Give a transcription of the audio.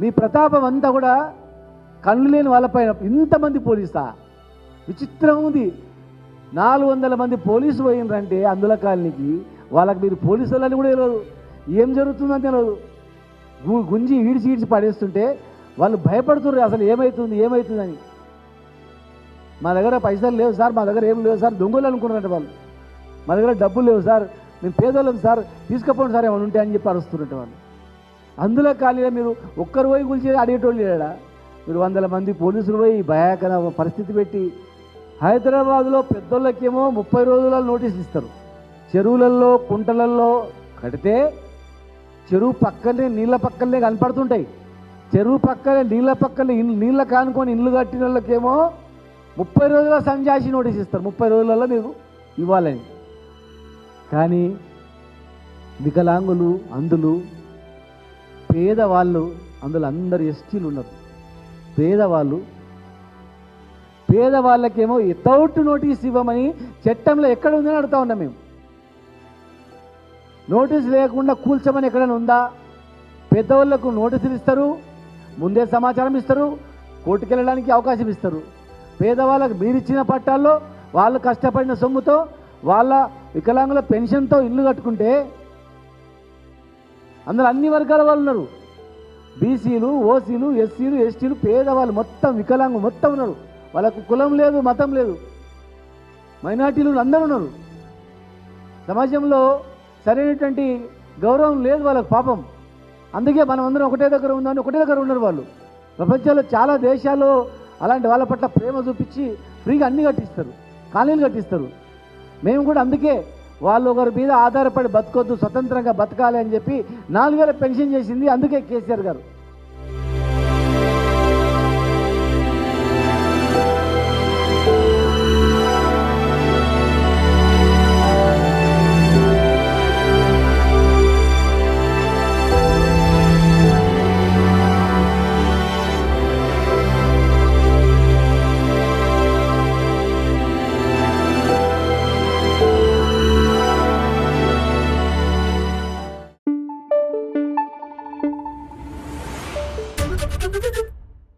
మీ ప్రతాపం అంతా కూడా కళ్ళు లేని వాళ్ళపైన ఇంతమంది పోలీసా? విచిత్రం ఉంది. నాలుగు వందల మంది పోలీసు పోయినరంటే అందుల కాలనీకి వాళ్ళకి మీరు పోలీసు వాళ్ళని కూడా తెలియదు ఏం జరుగుతుందని తెలియదు గుంజి ఈడ్చి ఈడ్చి పడేస్తుంటే వాళ్ళు భయపడుతున్నారు అసలు ఏమవుతుంది ఏమవుతుందని మా దగ్గర పైసలు లేవు సార్ మా దగ్గర ఏం లేవు సార్. దొంగలు అనుకున్నారంట వాళ్ళు. మా దగ్గర డబ్బులు లేవు సార్. మేము పేదోళ్ళం సార్. తీసుకపోండి సార్ ఏమైనా ఉంటే అని చెప్పి అరుస్తున్నట్టు వాళ్ళు. అందులో ఖాళీగా మీరు ఒక్కరు పోయి కూల్చి అడిగేటోళ్ళు లేడా? మీరు వందల మంది పోలీసులు పోయి భయాకర పరిస్థితి పెట్టి హైదరాబాద్లో పెద్దోళ్ళకేమో ముప్పై రోజుల నోటీస్ ఇస్తారు. చెరువులలో కుంటలల్లో కడితే చెరువు పక్కనే నీళ్ళ పక్కనే కనపడుతుంటాయి. చెరువు పక్కనే నీళ్ళ పక్కనే ఇల్లు నీళ్ళ కానుకొని ఇల్లు కట్టిన వాళ్ళకేమో ముప్పై రోజుల సంజాసి నోటీస్ ఇస్తారు. ముప్పై రోజులలో మీరు ఇవ్వాలని. కానీ వికలాంగులు అందులు పేదవాళ్ళు అందులో అందరు ఎస్టీలు ఉన్నారు పేదవాళ్ళు పేదవాళ్ళకేమో వితౌట్ నోటీస్ ఇవ్వమని చట్టంలో ఎక్కడ ఉందని అడుగుతా ఉన్నాం మేము. నోటీస్ లేకుండా కూల్చమని ఎక్కడైనా ఉందా? పెద్దవాళ్ళకు నోటీసులు ఇస్తారు ముందే సమాచారం ఇస్తారు కోర్టుకు వెళ్ళడానికి అవకాశం ఇస్తారు. పేదవాళ్ళకు మీరిచ్చిన పట్టాల్లో వాళ్ళు కష్టపడిన సొమ్ముతో వాళ్ళ వికలాంగుల పెన్షన్తో ఇల్లు కట్టుకుంటే అందులో అన్ని వర్గాల వాళ్ళు ఉన్నారు. బీసీలు ఓసీలు ఎస్సీలు ఎస్టీలు పేదవాళ్ళు మొత్తం వికలాంగులు మొత్తం ఉన్నారు. వాళ్ళకు కులం లేదు మతం లేదు. మైనార్టీలు అందరూ ఉన్నారు. సమాజంలో సరైనటువంటి గౌరవం లేదు వాళ్ళకు పాపం. అందుకే మనం అందరం ఒకటే దగ్గర ఉందని ఒకటే దగ్గర ఉన్నారు వాళ్ళు. ప్రపంచంలో చాలా దేశాల్లో అలాంటి వాళ్ళ పట్ల ప్రేమ చూపించి ఫ్రీగా అన్ని కట్టిస్తారు. కాలనీలు కట్టిస్తారు. మేము కూడా అందుకే వాళ్ళు ఒకరి మీద ఆధారపడి బతకొద్దు స్వతంత్రంగా బతకాలి అని చెప్పి నాలుగు వేల పెన్షన్ చేసింది అందుకే కేసీఆర్ గారు.